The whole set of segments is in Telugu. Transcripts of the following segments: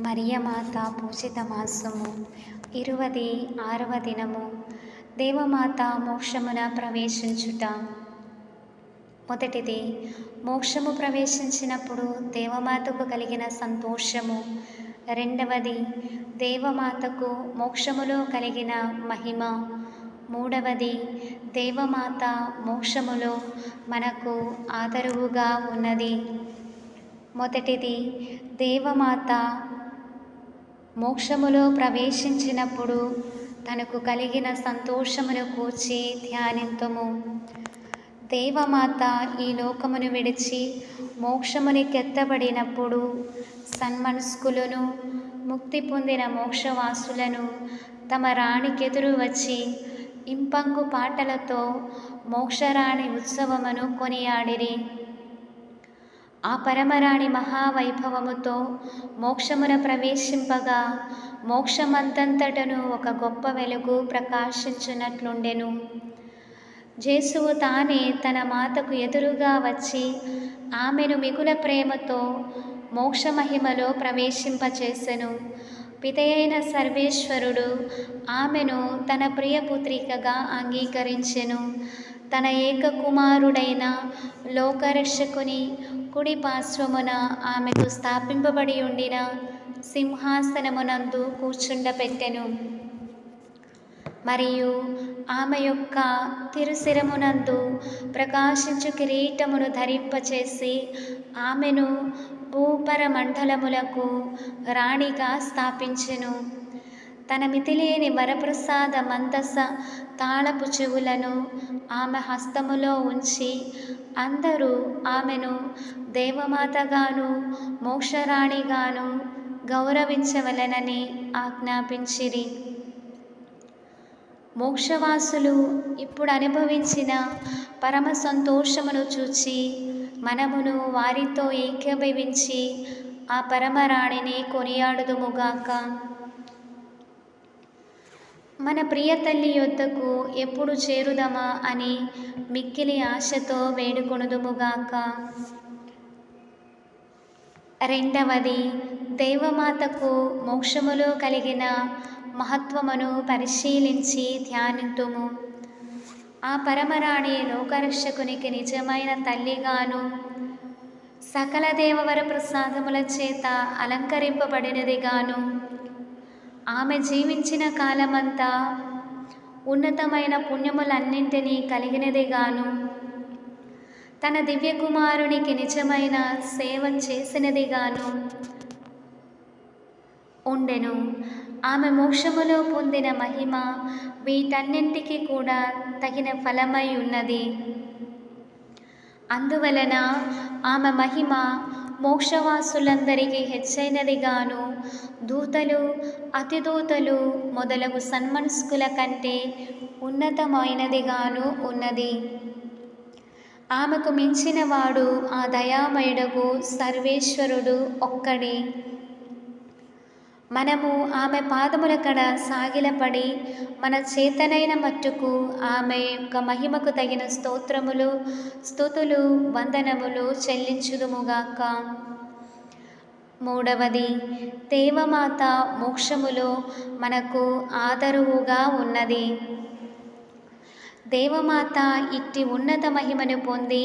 మరియమాత పూజిత మాసము ఇరువది ఆరవ దినము. దేవమాత మోక్షమున ప్రవేశించుట. మొదటిది మోక్షము ప్రవేశించినప్పుడు దేవమాతకు కలిగిన సంతోషము. రెండవది దేవమాతకు మోక్షములో కలిగిన మహిమ. మూడవది దేవమాత మోక్షములో మనకు ఆదరువుగా ఉన్నది. మొదటిది దేవమాత మోక్షములో ప్రవేశించినప్పుడు తనకు కలిగిన సంతోషమును కూర్చి ధ్యానింతము. దేవమాత ఈ లోకమును విడిచి మోక్షమునికెత్తబడినప్పుడు సన్మనస్కులను ముక్తి పొందిన మోక్షవాసులను తమ రాణికెదురు వచ్చి ఇంపంగు పాటలతో మోక్షరాణి ఉత్సవమును కొనియాడిరి. ఆ పరమరాణి మహావైభవముతో మోక్షమున ప్రవేశింపగా మోక్షమంతంతటను ఒక గొప్ప వెలుగు ప్రకాశించున్నట్లుండెను జేసువు తానే తన మాతకు ఎదురుగా వచ్చి ఆమెను మిగుల ప్రేమతో మోక్షమహిమలో ప్రవేశింపచేసెను. పితయైన సర్వేశ్వరుడు ఆమెను తన ప్రియపుత్రికగా అంగీకరించెను. తన ఏక కుమారుడైన లోకరక్షకుని కుడి పార్శ్వమున ఆమెకు స్థాపింపబడి ఉండిన సింహాసనమునందు కూర్చుండపెట్టెను. మరియు ఆమె యొక్క తిరుశిరమునందు ప్రకాశించు కిరీటమును ధరింపచేసి ఆమెను భూపర మండలములకు రాణిగా స్థాపించెను. తన మితిలేని వరప్రసాద మందస తాళపు చెవులను ఆమె హస్తములో ఉంచి అందరూ ఆమెను దేవమాతగాను మోక్షరాణిగాను గౌరవించవలెనని ఆజ్ఞాపించిరి. మోక్షవాసులు ఇప్పుడు అనుభవించిన పరమ సంతోషమును చూచి మనమును వారితో ఏకీభవించి ఆ పరమరాణిని కొనియాడుదుముగాక మన ప్రియ తల్లి యొద్దకు ఎప్పుడు చేరుదమా అని మిక్కిలి ఆశతో వేడుకొనుదుముగాక. రెండవది దేవమాతకు మోక్షములో కలిగిన మహత్వమును పరిశీలించి ధ్యానితుము. ఆ పరమరాణి లోకరక్షకునికి నిజమైన తల్లిగాను సకల దేవవర ప్రసాదముల చేత అలంకరింపబడినదిగాను. ఆమె జీవించిన కాలమంతా ఉన్నతమైన పుణ్యములన్నింటినీ కలిగినదిగాను. తన దివ్యకుమారునికి నిజమైన సేవ చేసినదిగాను ఉండెను. ఆమె మోక్షములో పొందిన మహిమ వీటన్నింటికి కూడా తగిన ఫలమై ఉన్నది. అందువలన ఆమె మహిమ మోక్షవాసులందరికీ హెచ్చైనదిగాను. దూతలు అతిదూతలు మొదలగు సన్మనస్కుల కంటే ఉన్నతమైనదిగాను ఉన్నది. ఆమెకు మించినవాడు ఆ దయామయుడగు సర్వేశ్వరుడు ఒక్కడే. మనము ఆమె పాదముల కడ సాగిలపడి మన చేతనైన మట్టుకు ఆమె యొక్క మహిమకు తగిన స్తోత్రములు స్థుతులు వందనములు చెల్లించుదుముగాక. మూడవది దేవమాత మోక్షములో మనకు ఆదరువుగా ఉన్నది. దేవమాత ఇట్టి ఉన్నత మహిమను పొంది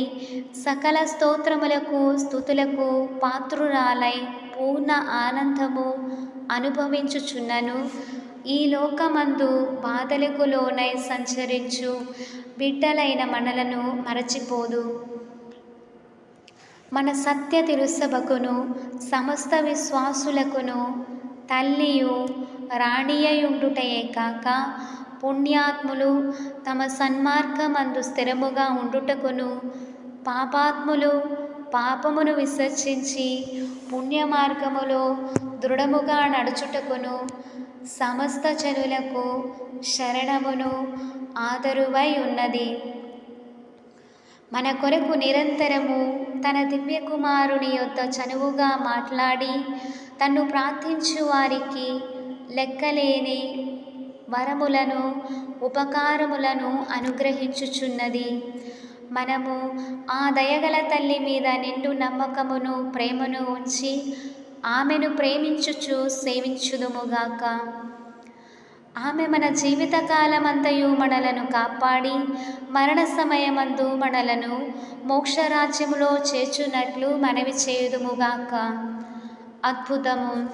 సకల స్తోత్రములకు స్థుతులకు పాత్రురాలై పూర్ణ ఆనందము అనుభవించుచున్నను. ఈ లోకమందు బాధలకు లోనై సంచరించు. బిడ్డలైన మనలను మరచిపోదు. మన సత్య తిరుసభకును సమస్త విశ్వాసులకును తల్లియు రాణియయుండుటయే కాక పుణ్యాత్ములు తమ సన్మార్గమందు స్థిరముగా ఉండుటకును పాపాత్ములు పాపమును విసర్జించి పుణ్యమార్గములో దృఢముగా నడుచుటకును సమస్త జనులకు శరణమును ఆదరువై ఉన్నది. మన కొరకు నిరంతరము తన దివ్యకుమారుని యొద్ద చనువుగా మాట్లాడి తన్ను ప్రార్థించు వారికి లెక్కలేని వరములను ఉపకారములను అనుగ్రహించుచున్నది. మనము ఆ దయగల తల్లి మీద నిండు నమ్మకమును ప్రేమను ఉంచి ఆమెను ప్రేమించుచు సేవించుదుముగాక. ఆమె మన జీవితకాలమంతయు మనలను కాపాడి మరణ సమయమందు మనలను మోక్షరాజ్యములో చేర్చున్నట్లు మనవి చేయుదుముగాక. అద్భుతము.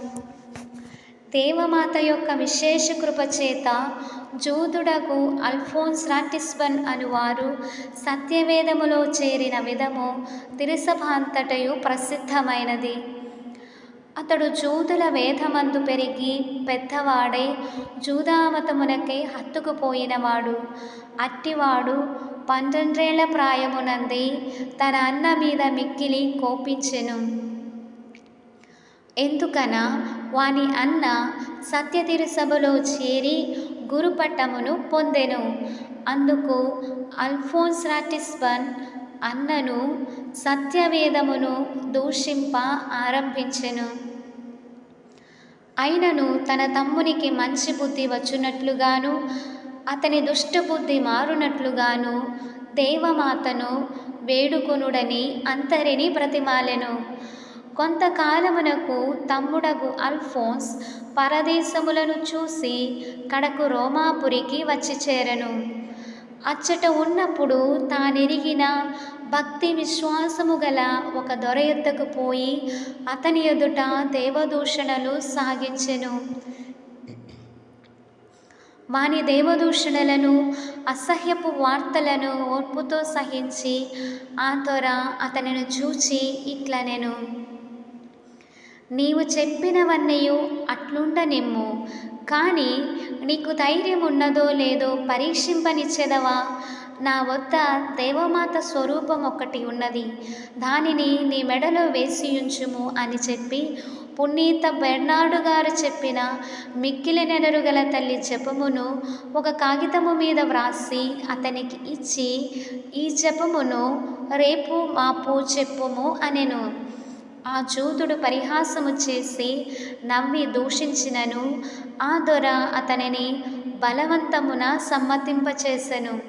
దేవమాత యొక్క విశేష కృపచేత జూదుడకు అల్ఫోన్స్ రాటిస్బన్ అనువారు సత్యవేదములో చేరిన విధము తిరుసభాంతటయు ప్రసిద్ధమైనది. అతడు జూదుల వేదమందు పెరిగి పెద్దవాడై జూదామతమునకై హత్తుకుపోయినవాడు. అట్టివాడు పన్నెండేళ్ళ ప్రాయమునంది తన అన్న మీద మిక్కిలి కోపించెను. ఎందుకన? వాని అన్న సత్యతిరు సభలో చేరి గురుపట్టమును పొందెను. అందుకు అల్ఫోన్స్ రాటిస్బన్ అన్నను సత్యవేదమును దూషింప ఆరంభించెను. అయినను తన తమ్మునికి మంచి బుద్ధి వచ్చినట్లుగాను అతని దుష్టబుద్ధి మారునట్లుగాను దేవమాతను వేడుకొనుడని అంతరిని ప్రతిమాలెను. కొంతకాలమునకు తమ్ముడగు అల్ఫోన్స్ పరదేశములను చూసి కడకు రోమాపురికి వచ్చి చేరను. అచ్చట ఉన్నప్పుడు తానెరిగిన భక్తి విశ్వాసము గల ఒక దొర యుద్ధకు పోయి అతని ఎదుట దేవదూషణలు సాగించెను. వాని దేవదూషణలను అసహ్యపు వార్తలను ఓర్పుతో సహించి ఆ దొర అతనిని చూచి ఇట్లనెను. నీవు చెప్పినవన్నయు అట్లుండనిమ్ము. కానీ నీకు ధైర్యం ఉన్నదో లేదో పరీక్షింపనిచ్చెదవా? నా వద్ద దేవమాత స్వరూపం ఒకటి ఉన్నది. దానిని నీ మెడలో వేసి ఉంచుము అని చెప్పి పునీత బెర్నాడు గారు చెప్పిన మిక్కిలి నెనరుగల తల్లి జపమును ఒక కాగితము మీద వ్రాసి అతనికి ఇచ్చి ఈ జపమును రేపు మాపు చెప్పుము అనెను. ఆ జూతుడు పరిహాసము చేసి నవ్వి దూషించినను. ఆ దొర అతనిని బలవంతమున సమ్మతింపచేసెను.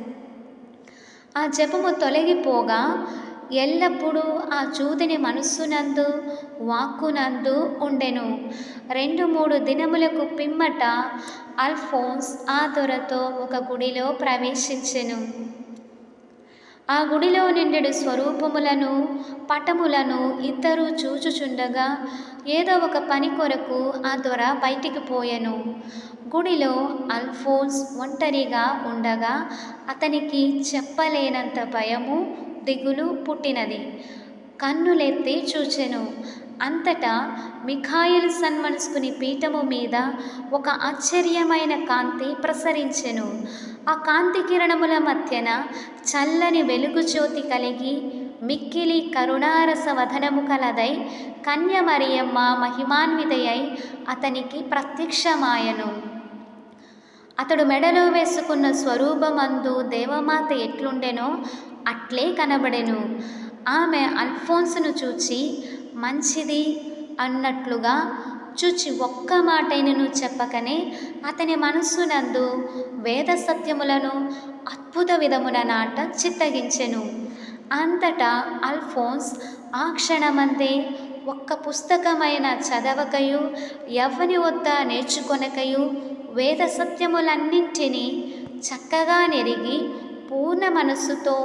ఆ జపము తొలగిపోగా ఎల్లప్పుడూ ఆ జూదిని మనస్సునందు వాక్కునందు ఉండెను. రెండు మూడు దినములకు పిమ్మట అల్ఫోన్స్ ఆ దొరతో ఒక గుడిలో ప్రవేశించెను. ఆ గుడిలో నిండెడు స్వరూపములను పటములను ఇద్దరు చూచుచుండగా ఏదో ఒక పని కొరకు ఆ దొర బయటికి పోయెను. గుడిలో అల్ఫోన్స్ ఒంటరిగా ఉండగా అతనికి చెప్పలేనంత భయము దిగులు పుట్టినది. కన్నులెత్తి చూచెను. అంతటా మిఖాయిల్ సన్మనస్కుని పీఠము మీద ఒక ఆశ్చర్యమైన కాంతి ప్రసరించెను. ఆ కాంతి కిరణముల మధ్యన చల్లని వెలుగు జ్యోతి కలిగి మిక్కిలి కరుణారసవధనము కలదై కన్యమరియమ్మ మహిమాన్వితయై అతనికి ప్రత్యక్షమాయను. అతడు మెడలో వేసుకున్న స్వరూపమందు దేవమాత ఎట్లుండెనో అట్లే కనబడెను. ఆమె అల్ఫోన్సును చూచి మంచిది అన్నట్లుగా చూచి ఒక్క మాటైనను చెప్పకనే అతని మనస్సునందు వేద సత్యములను అద్భుత విధమున నాట చిత్తగించెను. అంతటా అల్ఫోన్స్ ఆ క్షణమందే ఒక్క పుస్తకమైన చదవకయు ఎవని వద్ద నేర్చుకొనకయు వేద సత్యములన్నింటినీ చక్కగా నెరిగి పూర్ణ మనస్సుతో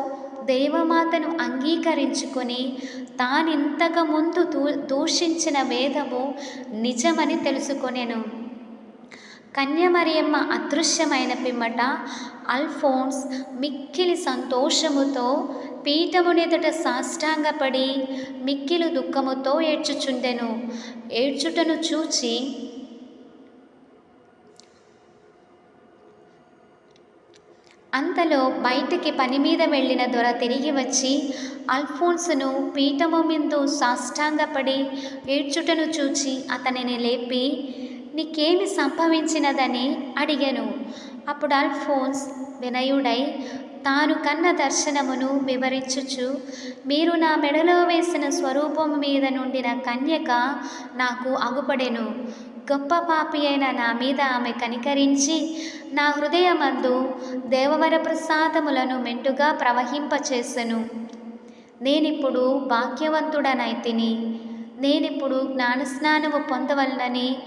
దేవమాతను అంగీకరించుకొని తానింతకు ముందు దూ దూషించిన వేదము నిజమని తెలుసుకొనెను. కన్యమరియమ్మ అదృశ్యమైన పిమ్మట అల్ఫోన్స్ మిక్కిలి సంతోషముతో పీఠమునెదుట సాష్టాంగపడి మిక్కిలి దుఃఖముతో ఏడ్చుచుండెను. ఏడ్చుటను చూచి అంతలో బయటికి పని మీద వెళ్ళిన దొర తిరిగి వచ్చి అల్ఫోన్సును పీఠము మీద సాష్టాంగపడి ఏడ్చుటను చూచి అతనిని లేపి నీకేమి సంభవించినదని అడిగాను అప్పుడు అల్ఫోన్స్ వినయుడై తాను కన్న దర్శనమును వివరించుచు మీరు నా మెడలో వేసిన స్వరూపం మీద నుండిన కన్యక నాకు అగుపడెను. గొప్ప పాపి అయిన నా మీద ఆమె కనికరించి నా హృదయమందు దేవవర ప్రసాదములను మెంటుగా ప్రవహింపచేసెను. నేనిప్పుడు భాగ్యవంతుడనైతిని నేనిప్పుడు జ్ఞానస్నానము పొందవలనని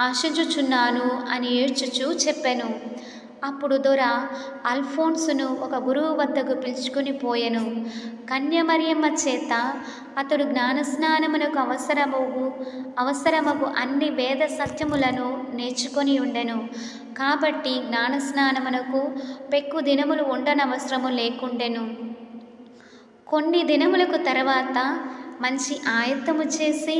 ఆశించుచున్నాను అని ఏడ్చుచూ చెప్పాను. అప్పుడు దొర అల్ఫోన్సును ఒక గురువు వద్దకు పిలుచుకుని పోయెను. కన్యమరియమ్మ చేత అతడు జ్ఞానస్నానమునకు అవసరమగు అవసరమగు అన్ని వేద సత్యములను నేర్చుకొని ఉండెను. కాబట్టి జ్ఞానస్నానమునకు పెక్కు దినములు ఉండనవసరము లేకుండెను. కొన్ని దినములకు తర్వాత మంచి ఆయత్తము చేసి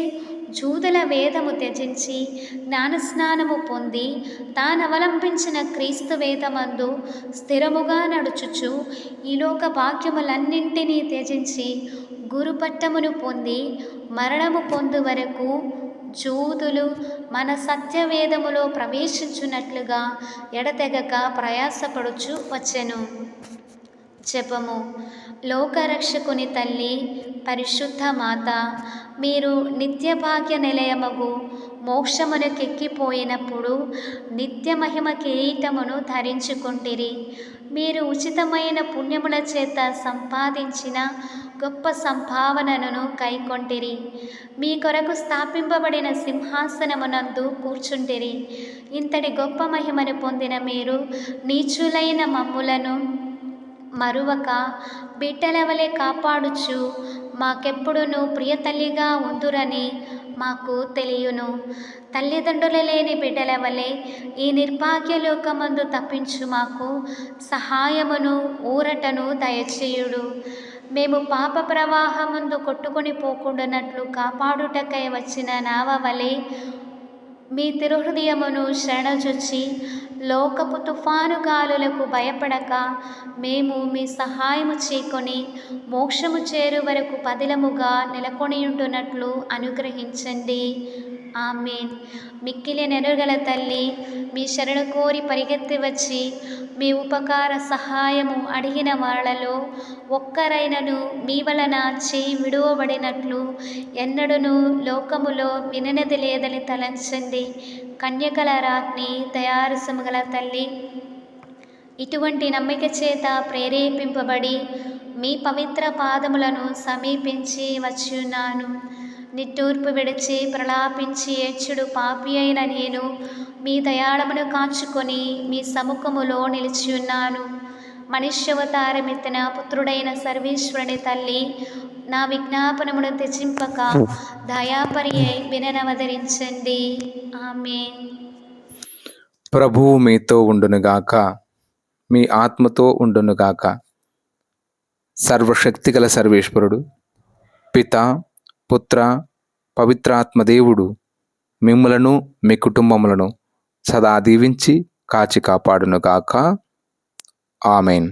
జూదుల వేదము త్యజించి జ్ఞానస్నానము పొంది తానవలంబించిన క్రీస్తు వేదమందు స్థిరముగా నడుచుచు ఈ లోక భాగ్యములన్నింటినీ త్యజించి గురుపట్టమును పొంది మరణము పొందు వరకు జూదులు మన సత్యవేదములో ప్రవేశించున్నట్లుగా ఎడతెగక ప్రయాసపడుచు వచ్చెను. జపము. లోకరక్షకుని తల్లి పరిశుద్ధ మాత మీరు నిత్యభాగ్య నిలయమగు మోక్షమునకెక్కిపోయినప్పుడు నిత్య మహిమ కిరీటమును ధరించుకుంటిరి. మీరు ఉచితమైన పుణ్యముల చేత సంపాదించిన గొప్ప సంభావనను కైకొంటిరి. మీ కొరకు స్థాపింపబడిన సింహాసనమునందు కూర్చుంటిరి. ఇంతటి గొప్ప మహిమను పొందిన మీరు నీచులైన మమ్ములను మరువక బిడ్డల వలె కాపాడుచు. మాకెప్పుడును ప్రియతల్లిగా ఉందురని మాకు తెలియను. తల్లిదండ్రులు లేని బిడ్డల వలె ఈ నిర్భాగ్యలోకమందు తప్పించు మాకు సహాయమును ఊరటను దయచేయుడు. మేము పాప ప్రవాహముందు కొట్టుకొని పోకుండానట్లు కాపాడుటకై వచ్చిన నావ వలె మీ తిరుహృదయమును శరణజొచ్చి లోకపు తుఫాను గాలులకు భయపడక మేము మీ సహాయము చేకొని మోక్షము చేరు వరకు పదిలముగా నెలకొని ఉంటున్నట్లు అనుగ్రహించండి. ఆమెన్. మిక్కిలి నెరుగల తల్లి మీ శరణ కోరి పరిగెత్తి వచ్చి మీ ఉపకార సహాయము అడిగిన వాళ్ళలో ఒక్కరైనను మీ వలన చేయి విడువబడినట్లు ఎన్నడూను లోకములో విననది లేదని తలంచండి. కన్యకల రాజ్ని తయారు గల తల్లి ఇటువంటి నమ్మిక చేత ప్రేరేపింపబడి మీ పవిత్ర పాదములను సమీపించి వచ్చున్నాను నిట్టూర్పు విడిచి ప్రలాపించి ఏడ్చుడు పాపి అయిన నేను. మీ దయాళమును కాచుకొని మీ సముఖములో నిలిచి ఉన్నాను. మనుష్యవతారమెత్తిన పుత్రుడైన సర్వేశ్వరుని తల్లి నా విజ్ఞాపనమును తెచ్చింపక దయాపరి అయి విననవదరించండి. ఆమె ప్రభువు మీతో ఉండునుగాక మీ ఆత్మతో ఉండునుగాక. సర్వశక్తిగల సర్వేశ్వరుడు పిత పుత్ర పవిత్రాత్మ దేవుడు మిమ్ములను మీ కుటుంబములను సదా దీవించి కాచి కాపాడునుగాక. ఆమెన్.